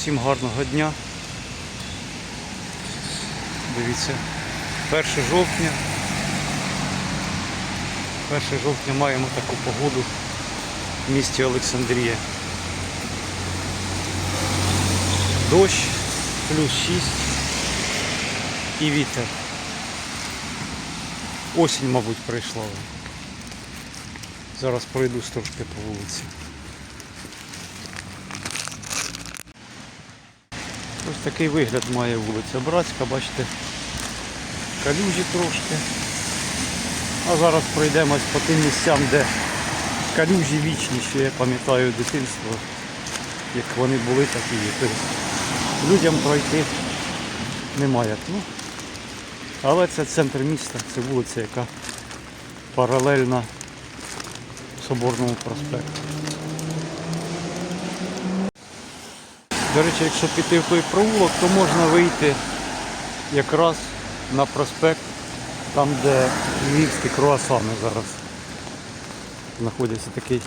Всім гарного дня. Дивіться, 1 жовтня. 1 жовтня маємо таку погоду в місті Олександрія. Дощ, плюс 6 і вітер. Осінь, мабуть, прийшла. Зараз пройдусь трошки по вулиці. Ось такий вигляд має вулиця Братська, бачите, калюжі трошки. А зараз пройдемось по тим місцям, де калюжі вічні, що я пам'ятаю дитинство, як вони були, так і є. Людям пройти немає. Ну, але це центр міста, це вулиця, яка паралельна Соборному проспекту. До речі, якщо піти в той провулок, то можна вийти якраз на проспект, там де львівські круасани зараз знаходяться такий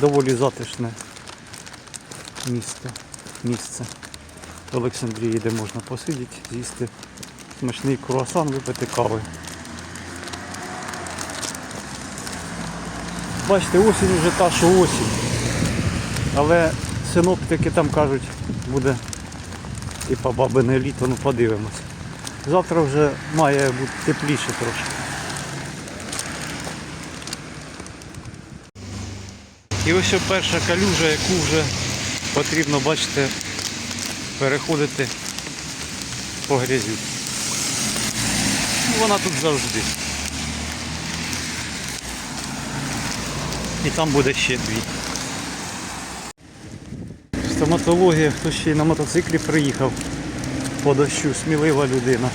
доволі затишне місто, місце в Олександрії, де можна посидіти, з'їсти смачний круасан, випити кави. Бачите, осінь вже та, що осінь. Але синоптики там кажуть, буде типа бабине літо, ну подивимось. Завтра вже має бути тепліше трошки. І ось перша калюжа, яку вже потрібно, бачите, переходити по грязю. Вона тут завжди. І там буде ще дві. Стоматологія, хто ще й на мотоциклі приїхав по дощу, смілива людина.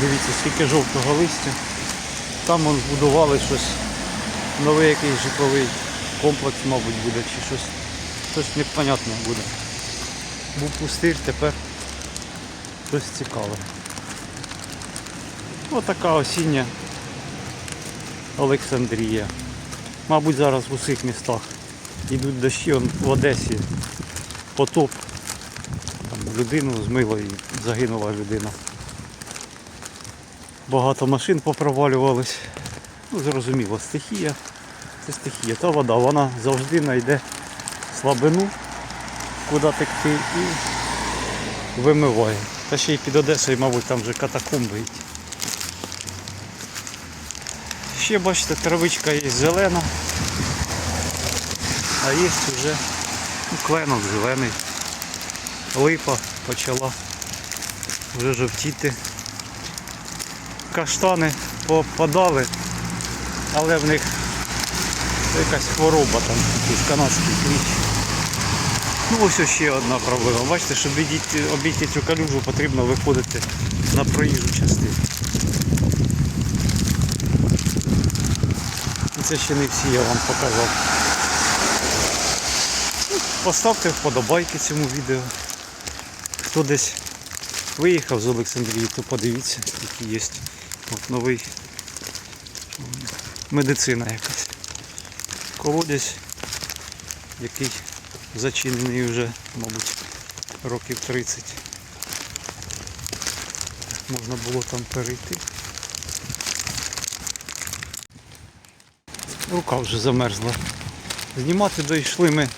Дивіться, скільки жовтого листя. Там вон збудували щось, новий якийсь житловий комплекс, мабуть, буде, чи щось, щось непонятне буде. Був пустир, тепер щось цікаве. Отака осіння Олександрія. Мабуть, зараз в усіх містах йдуть дощі, он в Одесі потоп. Там людину змило і загинула людина. Багато машин попровалювались. Ну, зрозуміло, стихія. Це стихія. Та вода, вона завжди знайде слабину, куди текти і вимиває. Та ще й під Одесою, мабуть, там вже катакомби. йдуть. Ще бачите, травичка є зелена. А є вже ну, кленок зелений. Липа почала вже жовтіти. Каштани попадали, але в них якась хвороба там, якийсь канадський кліч. Ну ось ще одна проблема. Бачите, щоб обійти, цю калюжу потрібно виходити на проїжджу частину. Це ще не всі я вам показав. Поставте вподобайки цьому відео. Хто десь виїхав з Олександрії, то подивіться, який є От новий медицина якась. Колодязь, який зачинений вже, мабуть, років 30. Можна було там перейти. Рука вже замерзла. Знімати дійшли ми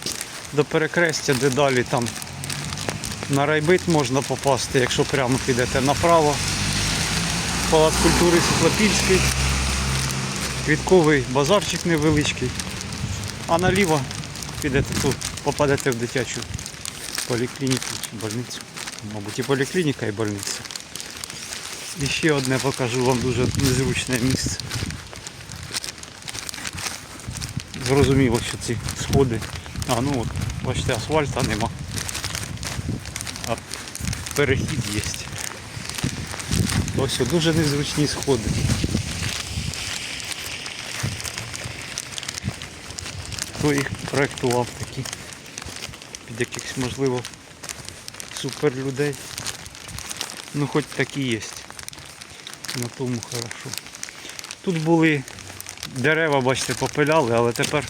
до перекрестя, де далі там на райбит можна попасти, якщо прямо підете направо. Палац культури Світлопільський, квітковий базарчик невеличкий. А наліво підете тут, попадете в дитячу поліклініку чи больницю. Мабуть, і поліклініка, і больниця. І ще одне покажу вам дуже незручне місце. Зрозуміло, що ці сходи. А, ну от, бачите, асфальта нема. А перехід є. Ось дуже незручні сходи. Хто їх проєктував такі? Під якихось можливо супер людей. Ну хоч такі є. На тому хорошо. Тут були дерева, бачите, попиляли, але тепер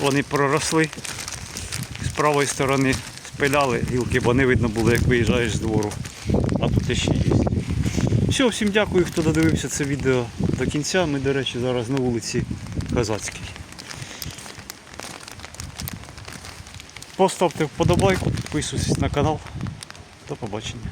вони проросли З правої сторони спиляли гілки, бо не видно було, як виїжджаєш з двору. А тут ще є. Все, всім дякую, хто додивився це відео до кінця. Ми, до речі, зараз на вулиці Казацькій. Поставте вподобайку, підписуйтесь на канал. До побачення.